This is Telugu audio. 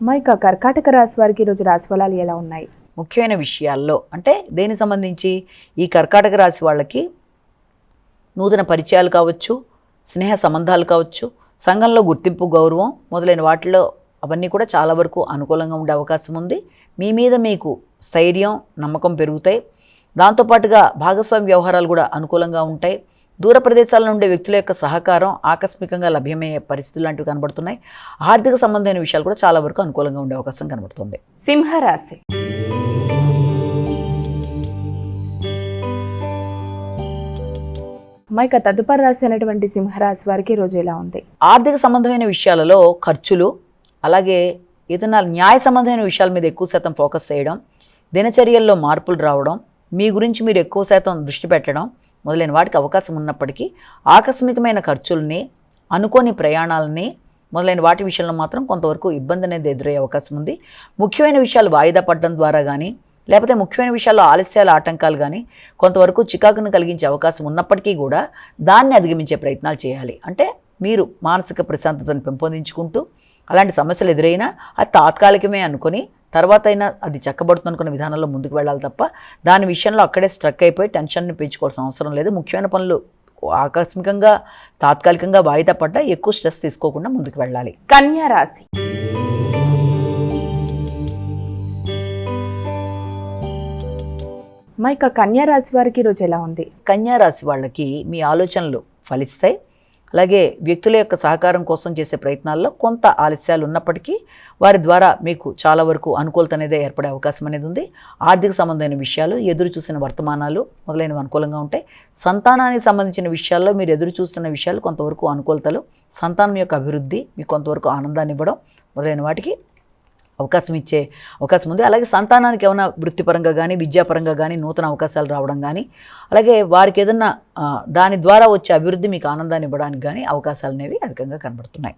మైక కర్కాటక రాశి వారికి ఈరోజు రాశి ఫలాలు ఎలా ఉన్నాయి? ముఖ్యమైన విషయాల్లో అంటే దేనికి సంబంధించి ఈ కర్కాటక రాశి వాళ్ళకి నూతన పరిచయాలు కావచ్చు స్నేహ సంబంధాలు కావచ్చు సంఘంలో గుర్తింపు గౌరవం మొదలైన వాటిలో అవన్నీ కూడా చాలా వరకు అనుకూలంగా ఉండే అవకాశం ఉంది. మీ మీద మీకు స్థైర్యం నమ్మకం పెరుగుతాయి. దాంతోపాటుగా భాగస్వామి వ్యవహారాలు కూడా అనుకూలంగా ఉంటాయి. దూర ప్రదేశాల నుండి వ్యక్తుల యొక్క సహకారం ఆకస్మికంగా లభ్యమయ్యే పరిస్థితులు లాంటివి కనబడుతున్నాయి. ఆర్థిక సంబంధమైన విషయాలు కూడా చాలా వరకు అనుకూలంగా ఉండే అవకాశం కనబడుతుంది. సింహరాశి. మైక తదుపరి రాశి అయినటువంటి సింహరాశి వారికి ఈరోజు ఎలా ఉంది? ఆర్థిక సంబంధమైన విషయాలలో ఖర్చులు అలాగే ఏదైనా న్యాయ సంబంధమైన విషయాల మీద ఎక్కువ శాతం ఫోకస్ చేయడం దినచర్యల్లో మార్పులు రావడం మీ గురించి మీరు ఎక్కువ శాతం దృష్టి పెట్టడం మొదలైన వాటికి అవకాశం ఉన్నప్పటికీ ఆకస్మికమైన ఖర్చుల్ని అనుకోని ప్రయాణాలని మొదలైన వాటి విషయంలో మాత్రం కొంతవరకు ఇబ్బంది అనేది ఎదురయ్యే అవకాశం ఉంది. ముఖ్యమైన విషయాలు వాయిదా పడడం ద్వారా కానీ లేకపోతే ముఖ్యమైన విషయాల్లో ఆలస్యాల ఆటంకాలు కానీ కొంతవరకు చికాకును కలిగించే అవకాశం ఉన్నప్పటికీ కూడా దాన్ని అధిగమించే ప్రయత్నాలు చేయాలి. అంటే మీరు మానసిక ప్రశాంతతను పెంపొందించుకుంటూ అలాంటి సమస్యలు ఎదురైనా అది తాత్కాలికమే అనుకొని తర్వాత అయినా అది చక్కబడుతుంది అనుకున్న విధానంలో ముందుకు వెళ్ళాలి తప్ప దాని విషయంలో అక్కడే స్ట్రక్ అయిపోయి టెన్షన్ని పెంచుకోవాల్సిన అవసరం లేదు. ముఖ్యమైన పనులు ఆకస్మికంగా తాత్కాలికంగా వాయిదా పడ్డా ఎక్కువ స్ట్రెస్ తీసుకోకుండా ముందుకు వెళ్ళాలి. కన్యా రాశి. మైక కన్యా రాశి వారికి ఈరోజు ఎలా ఉంది? కన్యా రాశి వాళ్ళకి మీ ఆలోచనలు ఫలిస్తాయి. అలాగే వ్యక్తుల యొక్క సహకారం కోసం చేసే ప్రయత్నాల్లో కొంత ఆలస్యాలు ఉన్నప్పటికీ వారి ద్వారా మీకు చాలా వరకు అనుకూలత అనేది ఏర్పడే అవకాశం అనేది ఉంది. ఆర్థిక సంబంధమైన విషయాలు ఎదురు చూసిన వర్తమానాలు మొదలైనవి అనుకూలంగా ఉంటాయి. సంతానానికి సంబంధించిన విషయాల్లో మీరు ఎదురు చూస్తున్న విషయాలు కొంతవరకు అనుకూలతలు సంతానం యొక్క అభివృద్ధి మీకు కొంతవరకు ఆనందాన్ని ఇవ్వడం మొదలైన వాటికి అవకాశం ఇచ్చే అవకాశం ఉంది. అలాగే సంతానానికి ఏమైనా వృత్తిపరంగా కానీ విద్యాపరంగా కానీ నూతన అవకాశాలు రావడం కానీ అలాగే వారికి ఏదన్నా దాని ద్వారా వచ్చే అభివృద్ధి మీకు ఆనందాన్ని ఇవ్వడానికి కానీ అవకాశాలు అనేవి అధికంగా కనబడుతున్నాయి.